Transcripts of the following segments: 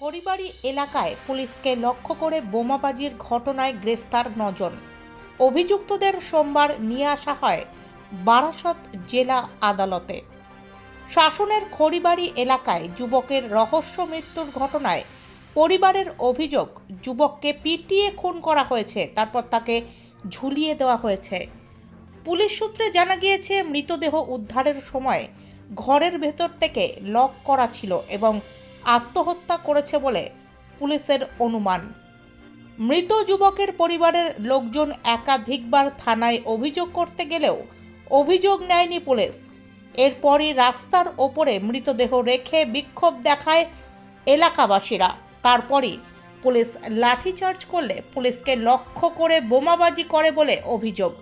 হরিবাড়ি এলাকায় পুলিশকে লক্ষ্য করে বোমাবাজির ঘটনায় গ্রেফতার নজন। অভিযুক্তদের সোমবার নিয়ে আসা হয় বারাসত জেলা আদালতে। শাসনের খড়িবাড়ি এলাকায় যুবকের রহস্য মৃত্যুর ঘটনায় পরিবারের অভিযোগ, যুবককে পিটিয়ে খুন করা হয়েছে, তারপর তাকে ঝুলিয়ে দেওয়া হয়েছে। পুলিশ সূত্রে জানা গিয়েছে, মৃতদেহ উদ্ধারের সময় ঘরের ভেতর থেকে লক করা ছিল এবং আত্মহত্যা করেছে বলে পুলিশের অনুমান। মৃত যুবকের পরিবারের লোকজন একাধিকবার থানায় অভিযোগ করতে গেলেও অভিযোগ নেয়নি পুলিশ। এরপরই রাস্তার ওপরে মৃতদেহ রেখে বিক্ষোভ দেখায় এলাকাবাসীরা। তারপরই পুলিশ লাঠিচার্জ করলে পুলিশকে লক্ষ্য করে বোমাবাজি করে বলে অভিযোগ।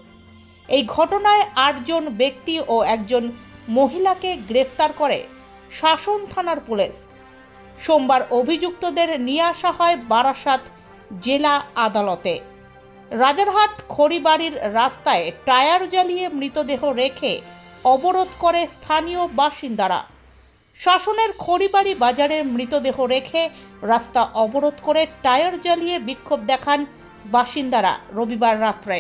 এই ঘটনায় আটজন ব্যক্তি ও একজন মহিলাকে গ্রেফতার করে শাসন থানার পুলিশ। সোমবার অভিযুক্তদের নিয়ে আসা হয় বারাসাত জেলা আদালতে। রাজারহাট খড়িবাড়ির রাস্তায় টায়ার জ্বালিয়ে মৃতদেহ রেখে অবরোধ করে স্থানীয় বাসিন্দারা। শাসনের খড়িবাড়ি বাজারে মৃতদেহ রেখে রাস্তা অবরোধ করে টায়ার জ্বালিয়ে বিক্ষোভ দেখান বাসিন্দারা রবিবার রাত্রে।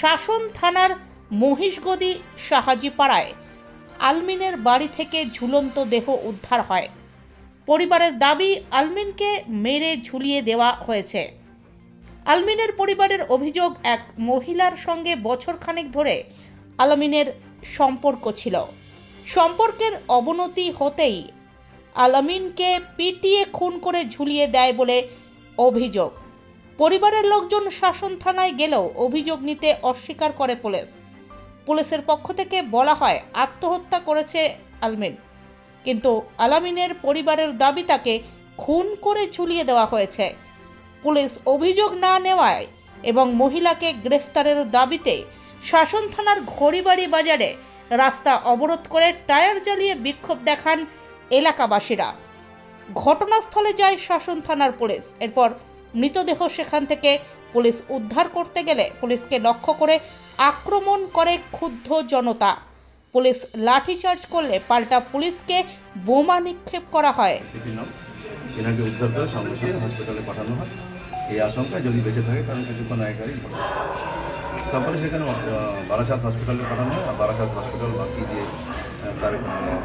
শাসন থানার মহিষগদি সাহাজিপাড়ায় আলমিনের বাড়ি থেকে ঝুলন্ত দেহ উদ্ধার হয়। পরিবারের দাবি, আলমিনকে মেরে ঝুলিয়ে দেওয়া হয়েছে। আলমিনের পরিবারের অভিযোগ, এক মহিলার সঙ্গে বছরখানেক ধরে আলমিনের সম্পর্ক ছিল। সম্পর্কের অবনতি হতেই আলামিনকে পিটিয়ে খুন করে ঝুলিয়ে দেয় বলে অভিযোগ। পরিবারের লোকজন শাসন থানায় গেলেও অভিযোগ নিতে অস্বীকার করে পুলিশ। পুলিশের পক্ষ থেকে বলা হয়, আত্মহত্যা করেছে আলমিন। কিন্তু আলামিনের পরিবারের দাবি তাকে খুন করে ঝুলিয়ে দেওয়া হয়েছে। পুলিশ অভিযোগ না নেওয়ায় এবং মহিলাকে গ্রেফতারের দাবিতে শাসন থানার ঘড়িবাড়ি বাজারে রাস্তা অবরোধ করে টায়ার জ্বালিয়ে বিক্ষোভ দেখান এলাকাবাসীরা। ঘটনাস্থলে যায় শাসন থানার পুলিশ। এরপর মৃতদেহ সেখান থেকে পুলিশ উদ্ধার করতে গেলে পুলিশকে লক্ষ্য করে আক্রমণ করে ক্ষুব্ধ জনতা। পুলিশ লাঠিচার্জ করলে পাল্টা পুলিশকে বোমা নিক্ষেপ করা হয়। হসপিটালে পাঠানো হয়। এই আশঙ্কায় যদি বেঁচে থাকে কারণ কিছুক্ষণ আগেকারই তারপরে সেখানে বারাসাত হসপিটালে পাঠানো হয়। আর বারাসাত হসপিটাল বাকি আহ, তার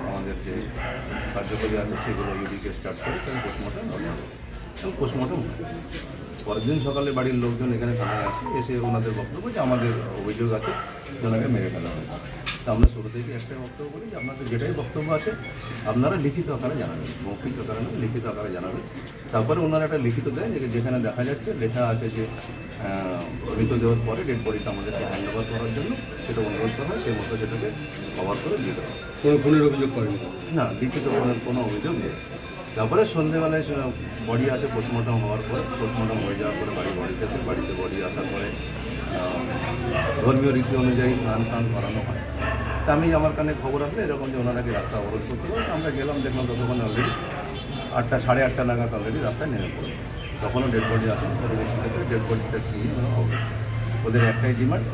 আমাদের যে কার্যকরী আছে সেগুলো ইউডিকে স্টার্ট করে সেখানে পোস্টমর্টম এবং পোস্টমর্টম পরের দিন সকালে বাড়ির লোকজন এখানে থানায় আসে এসে ওনাদের বক্তব্য যে আমাদের অভিযোগ আছে যে ওনাকে মেরে ফেলা হয় আমরা ছোটো থেকে একটাই বক্তব্য বলি যে আপনাদের যেটাই বক্তব্য আছে আপনারা লিখিত আকারে জানাবেন মৌখিক আকারে নয় লিখিত আকারে জানাবেন। তারপরে ওনারা একটা লিখিত দেয় যে যেখানে দেখা যাচ্ছে লেখা আছে যে আহ, দেওয়ার পরে ডেড বডিটা আমাদেরকে হ্যান্ড ওভার করার জন্য সেটা অনুরোধ করা হয় সেই মতো সেটাকে কভার করে দেওয়া হয়। কোনো খুনের অভিযোগ করেনি না? লিখিত কোনো কোনো অভিযোগ নেই। তারপরে সন্ধেবেলায় বডি আসে পোস্টমর্টম হওয়ার পরে পোস্টমর্টম হয়ে যাওয়ার পরে বাড়ি বডিতে আসে বাড়িতে বডি আসার পরে ধর্মীয় রীতি অনুযায়ী স্নান টান করানো হয়। তা আমি আমার কানে খবর আসলে এরকম যে ওনারা কি রাস্তা অবরোধ করতে পারে? আমরা গেলাম, দেখলাম ততক্ষণ অলরেডি আটটা, সাড়ে আটটা নাগাদ অলরেডি রাস্তায় নেমে পড়ে। তখনও ডেড বডি আসে পরিবেশন থেকে ডেড বডিটা নিয়ে ওদের একটাই ডিমান্ড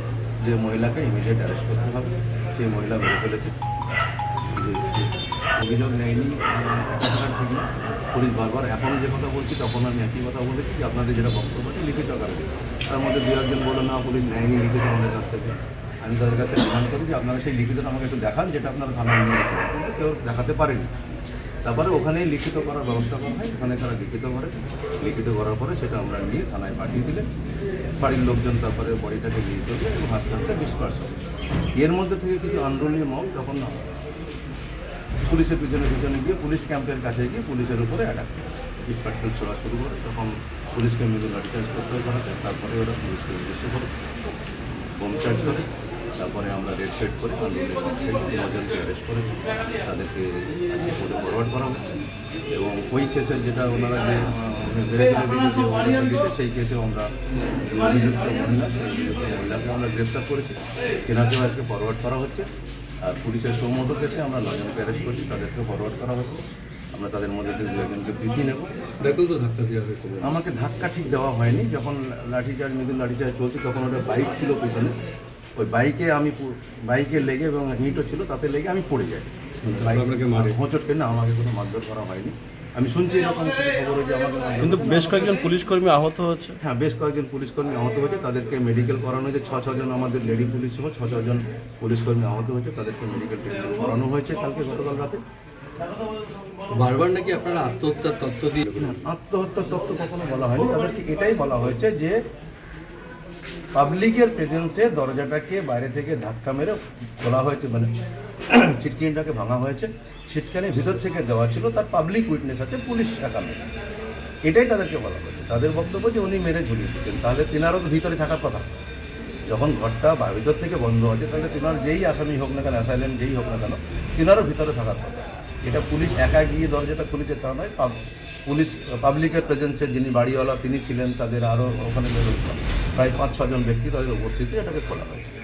যে মহিলাকে ইমিডিয়েট অ্যারেস্ট করতে হবে। সেই মহিলা মেরে ফেলেছে। অভিযোগ নেয়নি ঠিক না। পুলিশ বারবার এখন যে কথা বলছি, তখন আমি একই কথা বলেছি আপনাদের যেটা বক্তব্য লিখিত দিন। তার মধ্যে দু একজন বলল, না, পুলিশ নেয়নি লিখিত আমাদের কাছ থেকে। আমি তাদের কাছে ডিমান্ড করি যে আপনারা সেই লিখিতটা আমাকে একটু দেখান, যেটা আপনারা থানায় নিয়ে কিন্তু কেউ দেখাতে পারেনি। তারপরে ওখানেই লিখিত করার ব্যবস্থা করা হয়, ওখানে তারা লিখিত করে। লিখিত করার পরে সেটা আমরা নিয়ে থানায় পাঠিয়ে দিলে বাড়ির লোকজন তারপরে বডিটাকে নিয়ে চলে এবং আস্তে আস্তে ডিসপার্স হবে এর মধ্যে থেকে কিছু আন্দোলনীয় মত যখন পুলিশের পিছনে পিছনে গিয়ে পুলিশ ক্যাম্পের কাছে গিয়ে পুলিশের উপরে অ্যাটাক ইটপাটকেল ছোড়া শুরু করে, তখন পুলিশকে মৃদু লাঠিচার্জ করতে হয় তারপরে ওরা পুলিশকে উদ্দেশ্য করে বোম চার্জ করে। তারপরে আমরা রেড সেট করে নজনকে অ্যারেস্ট করেছি। তাদেরকে কোর্টে ফরওয়ার্ড করা হচ্ছে এবং ওই কেসের যেটা ওনারা যে সেই কেসে আমরা অভিযুক্ত মহিলা সেই অভিযুক্ত মহিলাকে আমরা গ্রেপ্তার করেছি। তেনাকেও আজকে ফরওয়ার্ড করা হচ্ছে। আর পুলিশের সৌমত কেসে আমরা নজনকে অ্যারেস্ট করছি তাদেরকে ফরওয়ার্ড করা হচ্ছে। আমরা তাদের মধ্যে থেকে একজনকে পিছিয়ে নেব। দেখুন তো ধাক্কা দেওয়া হয়েছিল আমাকে ধাক্কা ঠিক দেওয়া হয়নি। যখন লাঠিচার্জ মৃদুল লাঠিচার্জ চলছে তখন ওটা বাইক ছিল পেছনে। ওই বাইকে আমি বাইকে লেগে এবং হিটও ছিল তাতে লেগে আমি পড়ে যাই। বাইক আপনাকে মারে? হোঁচট কেন আমাকে কোনো মারধর করা হয়নি। আমি শুনছি এরকম খবর যে আমাকে কিন্তু বেশ কয়েকজন পুলিশ কর্মী আহত হয়েছে। হ্যাঁ বেশ কয়েকজন পুলিশ কর্মী আহত হয়েছে তাদেরকে মেডিকেল করানো হয়েছে। ছ ছজন আমাদের লেডি পুলিশ ছিল ছ ছজন পুলিশ কর্মী আহত হয়েছে তাদেরকে মেডিকেল ট্রিটমেন্ট করানো হয়েছে কালকে গতকাল রাতে। বারবার নাকি আপনারা আত্মহত্যার তত্ত্ব দিয়ে আত্মহত্যার তথ্য কখনো বলা হয়নি। তাদেরকে এটাই বলা হয়েছে যে পাবলিকের প্রেজেন্সে দরজাটাকে বাইরে থেকে ধাক্কা মেরে খোলা হয়েছে মানে ছিটকিনিটাকে ভাঙা হয়েছে। ছিটকানি ভিতর থেকে দেওয়া ছিল তার পাবলিক উইটনেস আছে, পুলিশ ঠেকানো এটাই তাদেরকে বলা হয়েছে। তাদের বক্তব্য যে উনি মেরে ঝুলিয়ে দিচ্ছেন তাহলে তিনারও তো ভিতরে থাকার কথা। যখন ঘরটা বা ভিতর থেকে বন্ধ আছে, তাহলে তিনার যেই আসামি হোক না কেন অ্যাসাইলেন্ট যেই হোক না কেন, তিনারও ভিতরে থাকার কথা। এটা পুলিশ একা গিয়ে দরজাটা খুলেছে তা নয়, পাব- পুলিশ পাবলিকের প্রেজেন্সে যিনি বাড়িওয়ালা, তিনি ছিলেন তাদের আরও ওখানে প্রায় পাঁচ ছজন ব্যক্তি তাদের উপস্থিতি এটাকে খোলা হয়েছে।